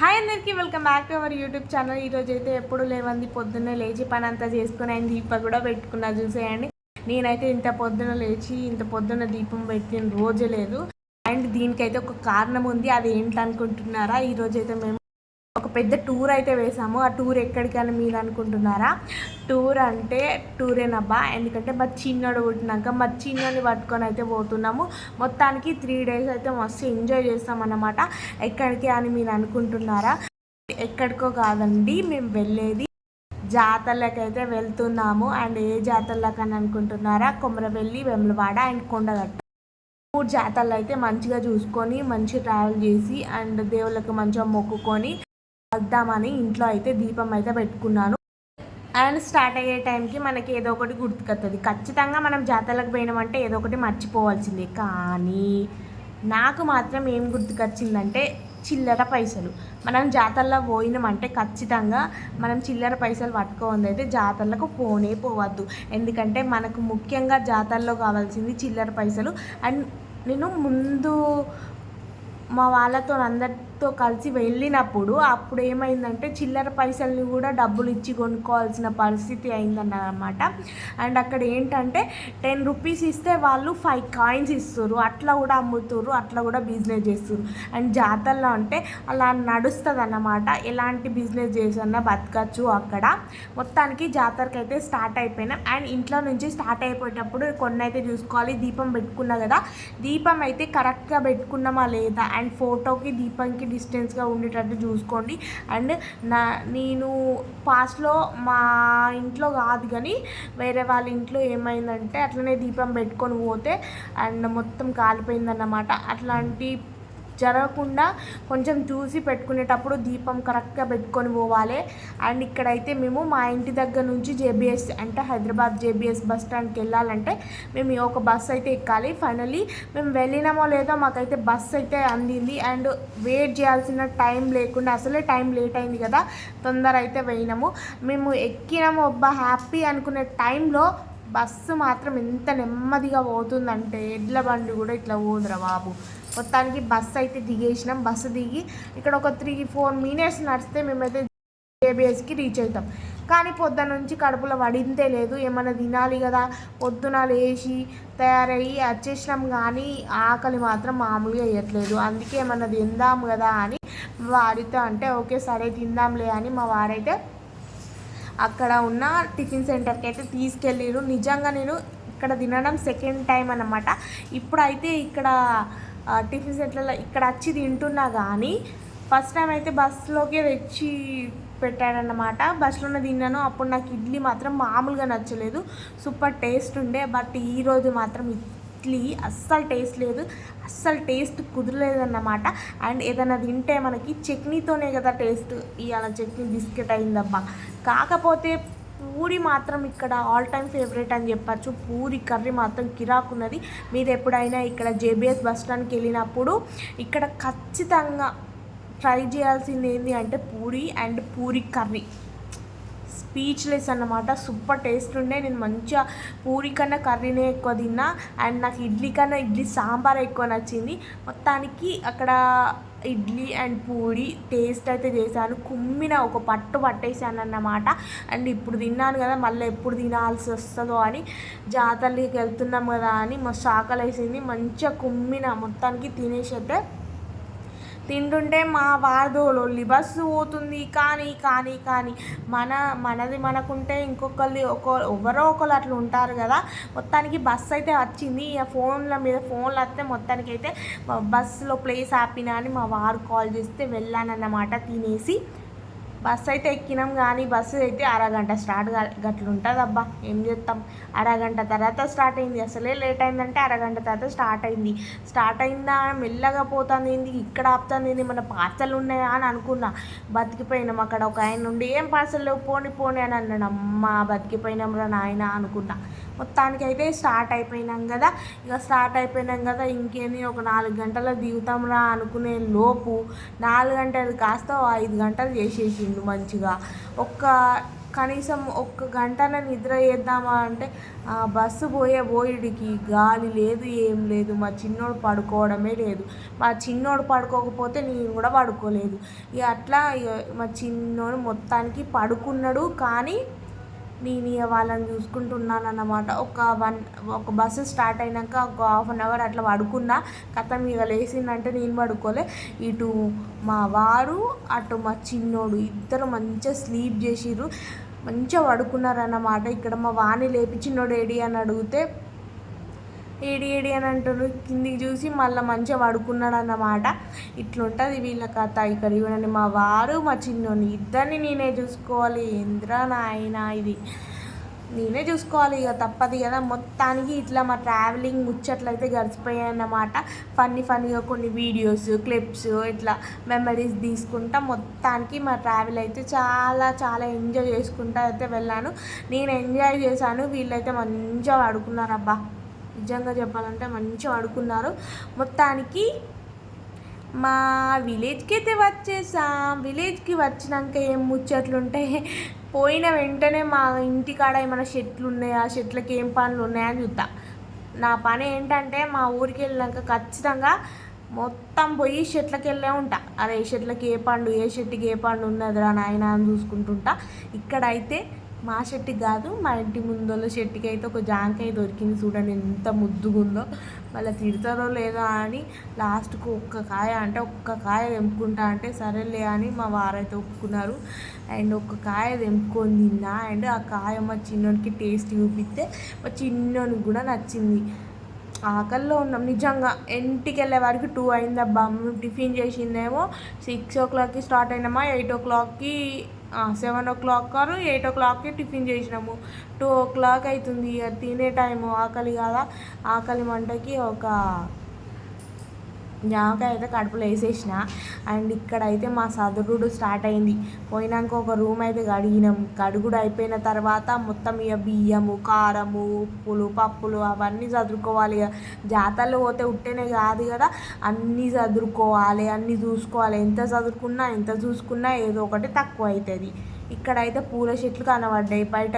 Hi అందరికీ welcome back to our YouTube channel. ఈరోజు అయితే ఎప్పుడు లేవంది పొద్దున్నే లేచి పని అంతా చేసుకుని ఆయన దీప కూడా పెట్టుకున్నా చూసేయండి. నేనైతే ఇంత పొద్దున లేచి ఇంత పొద్దున దీపం పెట్టిన రోజే లేదు. అండ్ దీనికైతే ఒక కారణం ఉంది అది ఏంటనుకుంటున్నారా? ఈరోజైతే మేము పెద్ద టూర్ అయితే వేసాము. ఆ టూర్ ఎక్కడికని మీరు అనుకుంటున్నారా? టూర్ అంటే టూరేనబ్బా. ఎందుకంటే మా చిన్నోడు పుట్టినాక మా చిన్నని పట్టుకొని అయితే పోతున్నాము. మొత్తానికి త్రీ డేస్ అయితే మస్తు ఎంజాయ్ చేస్తామన్నమాట ఎక్కడికి అని మీరు అనుకుంటున్నారా? ఎక్కడికో కాదండి మేము వెళ్ళేది జాతరలకైతే అయితే వెళ్తున్నాము. అండ్ ఏ జాతరలకు అని అనుకుంటున్నారా? కొమరవెల్లి వెమ్లవాడ అండ్ కొండగట్ట. మూడు జాతరలు అయితే మంచిగా చూసుకొని మంచిగా ట్రావెల్ చేసి అండ్ దేవుళ్ళకి మంచిగా మొక్కుకొని వద్దామని ఇంట్లో అయితే దీపం అయితే పెట్టుకున్నాను. అండ్ స్టార్ట్ అయ్యే టైంకి మనకి ఏదో ఒకటి గుర్తుకొస్తుంది ఖచ్చితంగా మనం జాతరలకు పోయినామంటే ఏదో ఒకటి మర్చిపోవాల్సిందే. కానీ నాకు మాత్రం ఏం గుర్తుకొచ్చిందంటే చిల్లర పైసలు. మనం జాతరలో పోయినామంటే ఖచ్చితంగా మనం చిల్లర పైసలు పట్టుకోవద్దు అయితే జాతరలకు పోనే పోవద్దు. ఎందుకంటే మనకు ముఖ్యంగా జాతరలో కావాల్సింది చిల్లర పైసలు. అండ్ నేను ముందు మా వాళ్ళతో తో కలిసి వెళ్ళినప్పుడు అప్పుడు ఏమైందంటే చిల్లర పైసల్ని కూడా డబ్బులు ఇచ్చి కొనుక్కోవాల్సిన పరిస్థితి అయిందన్నమాట. అండ్ అక్కడ ఏంటంటే టెన్ రూపీస్ ఇస్తే వాళ్ళు ఫైవ్ కాయిన్స్ ఇస్తారు. అట్లా కూడా అమ్ముతారు అట్లా కూడా బిజినెస్ చేస్తారు. అండ్ జాతరలో అంటే అలా నడుస్తుంది అన్నమాట ఎలాంటి బిజినెస్ చేసన్నా బతకచ్చు అక్కడ. మొత్తానికి జాతరకి అయితే స్టార్ట్ అయిపోయినాం. అండ్ ఇంట్లో నుంచి స్టార్ట్ అయిపోయేటప్పుడు కొన్ని అయితే చూసుకోవాలి. దీపం పెట్టుకున్నా కదా దీపం అయితే కరెక్ట్గా పెట్టుకున్నామా లేదా? అండ్ ఫోటోకి దీపంకి డిస్టెన్స్గా ఉండేటట్టు చూసుకోండి. అండ్ నా నేను పాస్ట్లో మా ఇంట్లో కాదు కానీ వేరే వాళ్ళ ఇంట్లో ఏమైందంటే అట్లనే దీపం పెట్టుకొని పోతే అండ్ మొత్తం కాలిపోయిందన్నమాట. అట్లాంటి జరగకుండా కొంచెం చూసి పెట్టుకునేటప్పుడు దీపం కరెక్ట్గా పెట్టుకొని పోవాలి. అండ్ ఇక్కడైతే మేము మా ఇంటి దగ్గర నుంచి జేబీఎస్ అంటే హైదరాబాద్ జేబీఎస్ బస్ స్టాండ్కి వెళ్ళాలంటే మేము ఒక బస్ అయితే ఎక్కాలి. ఫైనలీ మేము వెళ్ళినామో లేదో మాకైతే బస్ అయితే అందింది. అండ్ వెయిట్ చేయాల్సిన టైం లేకుండా అసలే టైం లేట్ అయింది కదా తొందర అయితే పోయినాము. మేము ఎక్కినాము అబ్బా హ్యాపీ అనుకునే టైంలో బస్సు మాత్రం ఎంత నెమ్మదిగా పోతుందంటే ఎడ్ల బండి కూడా ఇట్లా పోదురా బాబు. మొత్తానికి బస్సు అయితే దిగేసినాం. బస్సు దిగి ఇక్కడ ఒక త్రీ ఫోర్ మినిట్స్ నడిస్తే మేమైతే జేబీఎస్కి రీచ్ అవుతాం. కానీ పొద్దున నుంచి కడుపులో పడిందే లేదు. ఏమైనా తినాలి కదా? పొద్దున లేచి తయారయ్యి వచ్చేసినాం కానీ ఆకలి మాత్రం మామూలుగా వేయట్లేదు అందుకే ఏమన్నా తిందాం కదా అని వారితో అంటే ఓకే సరే తిందాంలే అని మా వారైతే అక్కడ ఉన్న టిఫిన్ సెంటర్కి అయితే తీసుకెళ్ళిరు. నిజంగా నేను ఇక్కడ తినడం సెకండ్ టైం అన్నమాట. ఇప్పుడైతే ఇక్కడ టిఫిన్ సెట్లలో ఇక్కడ వచ్చి తింటున్నా కానీ ఫస్ట్ టైం అయితే బస్సులోకే తెచ్చి పెట్టాడనమాట బస్సులోనే తిన్నాను. అప్పుడు నాకు ఇడ్లీ మాత్రం మామూలుగా నచ్చలేదు. సూపర్ టేస్ట్ ఉండే. బట్ ఈరోజు మాత్రం ఇడ్లీ అస్సలు టేస్ట్ లేదు. అస్సలు టేస్ట్ కుదరలేదన్నమాట. అండ్ ఏదైనా తింటే మనకి చట్నీతోనే కదా టేస్ట్. ఇవాళ చట్నీ బిస్కెట్ అయిందబ్బా. కాకపోతే పూరి మాత్రం ఇక్కడ ఆల్ టైమ్ ఫేవరెట్ అని చెప్పచ్చు. పూరి కర్రీ మాత్రం కిరాకున్నది. మీరు ఎప్పుడైనా ఇక్కడ జేబీఎస్ బస్ స్టాండ్కి వెళ్ళినప్పుడు ఇక్కడ ఖచ్చితంగా ట్రై చేయాల్సింది ఏంటి అంటే puri and puri curry. Speechless అన్నమాట. సూపర్ టేస్ట్ ఉండే. నేను మంచిగా పూరి కన్నా కర్రీనే ఎక్కువ తిన్నా. అండ్ నాకు ఇడ్లీ కన్నా ఇడ్లీ సాంబార్ ఎక్కువ నచ్చింది. మొత్తానికి అక్కడ ఇడ్లీ అండ్ పూరి టేస్ట్ అయితే చేశాను. కుమ్మిన ఒక పట్టు పట్టేసాను అన్నమాట అండ్ ఇప్పుడు తిన్నాను కదా మళ్ళీ ఎప్పుడు తినాల్సి వస్తుందో అని జాతరకి వెళ్తున్నాం కదా అని మస్తు ఆకలి వేసింది. మంచిగా కుమ్మిన మొత్తానికి తినేసి అయితే తింటుంటే మా వాదోళ్ళు బస్సు పోతుంది. కానీ కానీ కానీ మన మనది మనకుంటే ఇంకొకరిది ఒక ఎవరో ఒకరు అట్లా ఉంటారు కదా. మొత్తానికి బస్సు అయితే వచ్చింది. ఇక ఫోన్ల మీద ఫోన్లు వస్తే మొత్తానికి అయితే బస్సులో ప్లేస్ ఆపినా అని మా వారు కాల్ చేస్తే వెళ్ళానన్నమాట తినేసి. బస్సు అయితే ఎక్కినాం కానీ బస్సు అయితే అరగంట స్టార్ట్ గట్ల ఉంటుంది అబ్బా ఏం చేస్తాం అరగంట తర్వాత స్టార్ట్ అయింది. అసలే లేట్ అయిందంటే అరగంట తర్వాత స్టార్ట్ అయింది. స్టార్ట్ అయిందా? మెల్లగా పోతుంది ఏంది? ఇక్కడ ఆపుతుంది ఏంది? మన పార్సల్ ఉన్నాయా అని అనుకున్నా. బతికిపోయినాం అక్కడ. ఒక ఆయన నుండి ఏం పార్సల్ లేవు? పోని పోని అని అన్నాడు. అమ్మ బతికిపోయినాం రా నాయన అనుకున్నా. మొత్తానికి అయితే స్టార్ట్ అయిపోయినాం కదా. ఇక స్టార్ట్ అయిపోయినాం కదా ఇంకేమి ఒక నాలుగు గంటల దిగుతాం రా అనుకునే లోపు నాలుగు గంటలు కాస్త ఐదు గంటలు చేసేసిండు మంచిగా. ఒక్క కనీసం ఒక్క గంటన నిద్ర చేద్దామా అంటే బస్సు పోయే బోయిడికి గాలి లేదు ఏం లేదు. మా చిన్నోడు పడుకోవడమే లేదు. మా చిన్నోడు పడుకోకపోతే నేను కూడా పడుకోలేదు. ఇక అట్లా ఇక మా చిన్నోడు మొత్తానికి పడుకున్నాడు కానీ నేను ఇక వాళ్ళని చూసుకుంటున్నాను అన్నమాట ఒక వన్ ఒక బస్సు స్టార్ట్ అయినాక ఒక హాఫ్ అన్ అవర్ అట్లా పడుకున్నా కథ ఇక లేచిందంటే నేను పడుకోలే. ఇటు మా వారు అటు మా చిన్నోడు ఇద్దరు మంచిగా స్లీప్ చేసిర్రు. మంచిగా పడుకున్నారన్నమాట. ఇక్కడ మా వాణి లేపి చిన్నోడు ఏడి అని అడిగితే ఏడి ఏడి అని అంటారు కిందికి చూసి మళ్ళీ మంచిగా పడుకున్నాడు అన్నమాట ఇట్లుంటుంది వీళ్ళ కథ. ఇక్కడ చూడండి మా వారు మా చిన్నోని ఇద్దరిని నేనే చూసుకోవాలి. ఏంద్రా నాయన ఇది? నేనే చూసుకోవాలి ఇక తప్పదు కదా. మొత్తానికి ఇట్లా మా ట్రావెలింగ్ ముచ్చట్లయితే గడిచిపోయాయి అన్నమాట ఫన్నీ ఫన్నీగా కొన్ని వీడియోస్ క్లిప్స్ ఇట్లా మెమరీస్ తీసుకుంటా మొత్తానికి మా ట్రావెల్ అయితే చాలా చాలా ఎంజాయ్ చేసుకుంటా అయితే వెళ్ళాను. నేను ఎంజాయ్ చేశాను. వీళ్ళైతే మంచిగా పడుకున్నారు అబ్బా నిజంగా చెప్పాలంటే మంచిగా ఆడుకున్నారు. మొత్తానికి మా విలేజ్కి అయితే వచ్చేసాం. విలేజ్కి వచ్చినాక ఏం ముచ్చట్లు పోయిన వెంటనే మా ఇంటికాడ ఏమైనా చెట్లు ఉన్నాయా చెట్లకి ఏం పనులు ఉన్నాయా అని చూద్దాం నా పని ఏంటంటే మా ఊరికి వెళ్ళినాక ఖచ్చితంగా మొత్తం పోయి చెట్లకి వెళ్ళే ఉంటా. అరే చెట్లకి ఏ పండు ఏ చెట్టుకి ఏ పండు ఉన్నదిరా నాయన అని చూసుకుంటుంటా. ఇక్కడైతే మా చెట్టుకి కాదు మా ఇంటి ముందోళ్ళ చెట్టుకి అయితే ఒక జాంకాయ దొరికింది చూడండి ఎంత ముద్దుగుందో. మళ్ళీ తిడతారో లేదో అని లాస్ట్కు ఒక్క కాయ అంటే ఒక్క కాయ తెంపుకుంటా అంటే సరేలే అని మా వారైతే ఒప్పుకున్నారు. అండ్ ఒక్క కాయ తెంపుకొని తిన్నా అండ్ ఆ కాయ మా చిన్నోడికి టేస్ట్ చూపిస్తే మా చిన్నోనికి కూడా నచ్చింది. ఆకల్లో ఉన్నాం నిజంగా. ఇంటికి వెళ్ళే వరకు టూ అయిందబ్బా మేము టిఫిన్ చేసిందేమో సిక్స్ ఓ క్లాక్కి స్టార్ట్ అయినామా ఎయిట్ ఓ క్లాక్కి seven o'clock or eight ఓ క్లాక్కి టిఫిన్ చేసినాము. టూ ఓ క్లాక్ అవుతుంది ఇక తినే టైము ఆకలి కదా? ఆకలి మంటకి ఒక జామకాయ అయితే కడుపులో వేసేసిన. అండ్ ఇక్కడైతే మా సదురుడు స్టార్ట్ అయింది. పోయినాక ఒక రూమ్ అయితే కడిగినాం. కడుగుడు అయిపోయిన తర్వాత మొత్తం ఇక బియ్యము కారము ఉప్పులు పప్పులు అవన్నీ చదురుకోవాలి ఇక. జాతరలో పోతే ఉట్టేనే కాదు కదా. అన్నీ చదురుకోవాలి అన్నీ చూసుకోవాలి. ఎంత చదువుకున్నా ఎంత చూసుకున్నా ఏదో ఒకటి తక్కువ అవుతుంది. ఇక్కడైతే పూల చెట్లు కనబడ్డాయి. బయట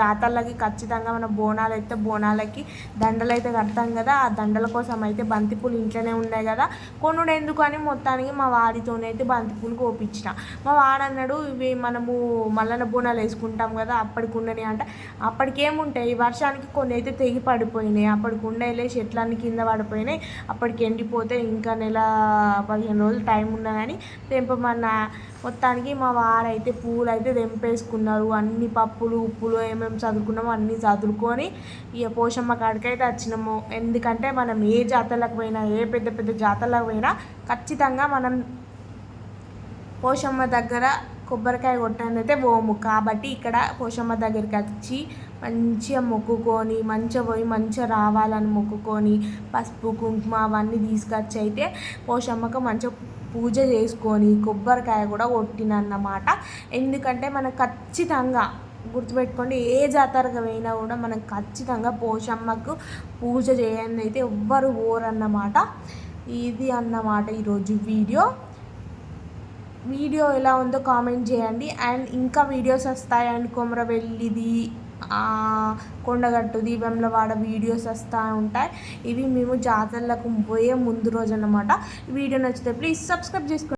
జాతరలకి ఖచ్చితంగా మన బోనాలు అయితే బోనాలకి దండలు అయితే కడతాం కదా. ఆ దండల కోసం అయితే బంతిపూలు ఇంట్లోనే ఉన్నాయి కదా. కొనుడు ఎందుకు అని మొత్తానికి మా వాడితోనైతే బంతిపూలు కోపించిన. మా వాడన్నాడు ఇవి మనము మల్లన బోనాలు వేసుకుంటాం కదా అప్పటికి ఉండని అంటే. అప్పటికేముంటాయి? వర్షానికి కొన్ని అయితే తెగి పడిపోయినాయి. అప్పటికి ఉండేలే చెట్లన్నీ కింద పడిపోయినాయి. అప్పటికి ఎండిపోతే ఇంకా నెల పదిహేను రోజులు టైం ఉన్నదని తెంపమన్న. మొత్తానికి మా వాడైతే పూలు అయితే తెంపేసుకున్నారు. అన్ని పప్పులు ఉప్పులు ఏమేమి చదువుకున్నామో అన్నీ చదువుకొని ఇక పోషమ్మ కాడికైతే వచ్చినాము. ఎందుకంటే మనం ఏ జాతరలకు పోయినా ఏ పెద్ద పెద్ద జాతరలకు పోయినా ఖచ్చితంగా మనం పోషమ్మ దగ్గర కొబ్బరికాయ కొట్టండి అయితే పోము. కాబట్టి ఇక్కడ పోషమ్మ దగ్గరికి వచ్చి మంచిగా మొక్కుకొని మంచిగా పోయి మంచిగా రావాలని మొక్కుకొని పసుపు కుంకుమ అవన్నీ తీసుకొచ్చి అయితే పోషమ్మకు మంచిగా పూజ చేసుకొని కొబ్బరికాయ కూడా కొట్టినన్నమాట. ఎందుకంటే మనం ఖచ్చితంగా గుర్తుపెట్టుకోండి ఏ జాతరకు పోయినా కూడా మనం ఖచ్చితంగా పోషమ్మకు పూజ చేయని అయితే ఎవ్వరు ఓరన్నమాట. ఇది అన్నమాట ఈరోజు వీడియో. వీడియో ఎలా ఉందో కామెంట్ చేయండి. అండ్ ఇంకా వీడియోస్ వస్తాయి అండ్ కొమరవెల్లిది కొండగట్టు దీపంలో వీడియోస్ వస్తూ ఉంటాయి. ఇవి మేము జాతరలకు పోయే ముందు రోజు అన్నమాట. వీడియో నచ్చితే ప్లీజ్ సబ్స్క్రైబ్ చేసుకోండి.